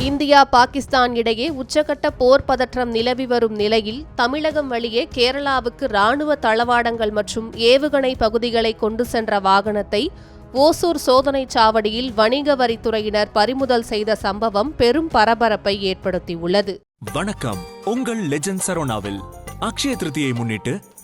India Pakistan இடையே உச்சகட்ட போர் பதற்றம் நிலவி வரும் நிலையில் தமிழகம் வழியே கேரளாவுக்கு ராணுவ தளவாடங்கள் மற்றும் ஏவுகணை பகுதிகளை கொண்டு சென்ற வாகனத்தை ஓசூர் சோதனைச் சாவடியில் வணிக வரித்துறையினர் பறிமுதல் செய்த சம்பவம் பெரும் பரபரப்பை ஏற்படுத்தியுள்ளது. வணக்கம். உங்கள் லெஜண்ட் சரோனாவில் அக்ஷய திருத்தியை முன்னிட்டு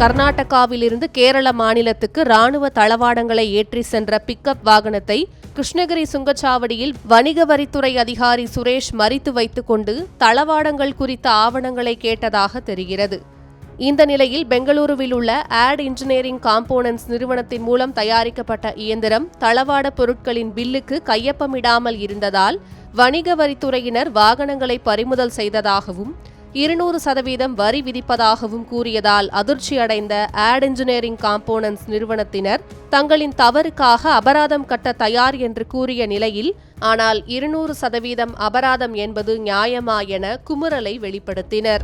கர்நாடகாவிலிருந்து கேரள மாநிலத்துக்கு ராணுவ தளவாடங்களை ஏற்றி சென்ற பிக்கப் வாகனத்தை கிருஷ்ணகிரி சுங்கச்சாவடியில் வணிக வரித்துறை அதிகாரி சுரேஷ் மறித்து வைத்துக்கொண்டு தளவாடங்கள் குறித்த ஆவணங்களை கேட்டதாக தெரிகிறது. இந்த நிலையில் பெங்களூருவில் உள்ள ஆட் இன்ஜினியரிங் காம்போனன்ட்ஸ் நிறுவனத்தின் மூலம் தயாரிக்கப்பட்ட இயந்திரம் தளவாட பொருட்களின் பில்லுக்கு கையொப்பமிடாமல் இருந்ததால் வணிக வரித்துறையினர் வாகனங்களை பறிமுதல் செய்ததாகவும் இருநூறு சதவீதம் வரி விதிப்பதாகவும் கூறியதால் அதிர்ச்சியடைந்த ஆட் இன்ஜினியரிங் காம்போனன்ஸ் நிறுவனத்தினர் தங்களின் தவறுக்காக அபராதம் கட்ட தயார் என்று கூறிய நிலையில் ஆனால் இருநூறு சதவீதம் அபராதம் என்பது நியாயமா என குமுறலை வெளிப்படுத்தினர்.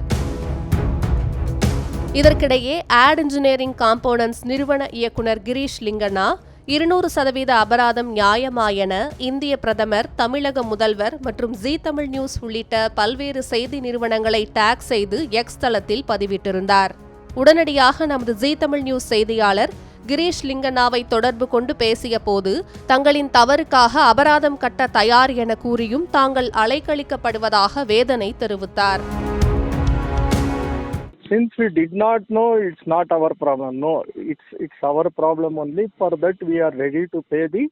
இதற்கிடையே ஆட் இன்ஜினியரிங் காம்போனன்ஸ் நிறுவன இயக்குனர் கிரீஷ் லிங்கண்ணா இருநூறு சதவீத அபராதம் நியாயமா என இந்திய பிரதமர் தமிழக முதல்வர் மற்றும் ஜி தமிழ் நியூஸ் உள்ளிட்ட பல்வேறு செய்தி நிறுவனங்களை டேக் செய்து எக்ஸ் தளத்தில் பதிவிட்டிருந்தார். உடனடியாக நமது ஜி தமிழ் நியூஸ் செய்தியாளர் கிரீஷ் லிங்கண்ணாவை தொடர்பு கொண்டு பேசிய போது தங்களின் தவறுக்காக அபராதம் கட்ட தயார் என கூறியும் தாங்கள் அலைக்கழிக்கப்படுவதாக வேதனை தெரிவித்தார். Since we did not know it's not our problem. No it's it's our problem only. For that we are ready to pay the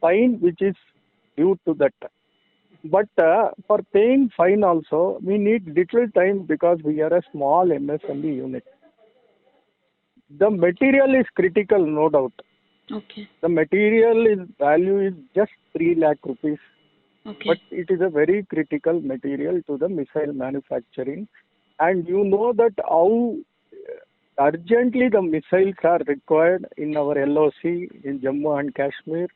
fine which is due to that. But uh, for paying fine also we need little time because we are a small msme unit. The material is critical no doubt. Okay. the material is value is just 3 lakh rupees. Okay. but it is a very critical material to the missile manufacturing and you know that how urgently the missiles are required in our LOC in Jammu and Kashmir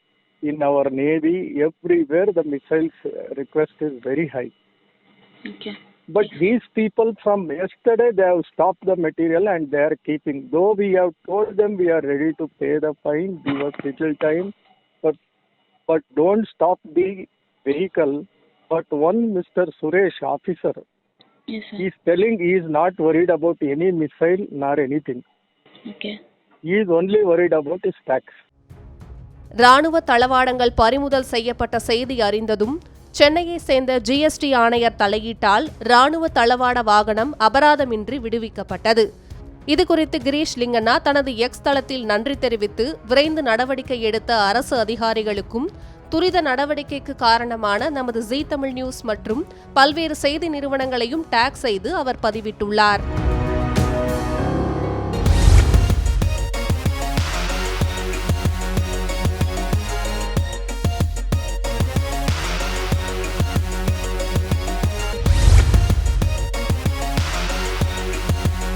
in our navy. Everywhere the missiles uh, request is very high. Okay. but these people from yesterday they have stopped the material and they are keeping. Though we have told them we are ready to pay the fine give us little time but but don't stop the vehicle. But one mr suresh officer Yes, sir. he is telling he is not worried about any missile nor anything Okay. he is only worried about his tax ராணுவ தளவாடங்கள் பறிமுதல் செய்யப்பட்ட செய்தி அறிந்ததும் சென்னையை சேர்ந்த GST ஆணையர் தலையீட்டால் ராணுவ தளவாட வாகனம் அபராதமின்றி விடுவிக்கப்பட்டது இதுகுறித்து கிரீஷ் லிங்கண்ணா தனது எக்ஸ் தளத்தில் நன்றி தெரிவித்து விரைந்து நடவடிக்கை எடுத்த அரசு அதிகாரிகளுக்கும் துரித நடவடிக்கைக்கு காரணமான நமது ஜீ தமிழ் நியூஸ் மற்றும் பல்வேறு செய்தி நிறுவனங்களையும் டேக் செய்து அவர் பதிவிட்டுள்ளார்.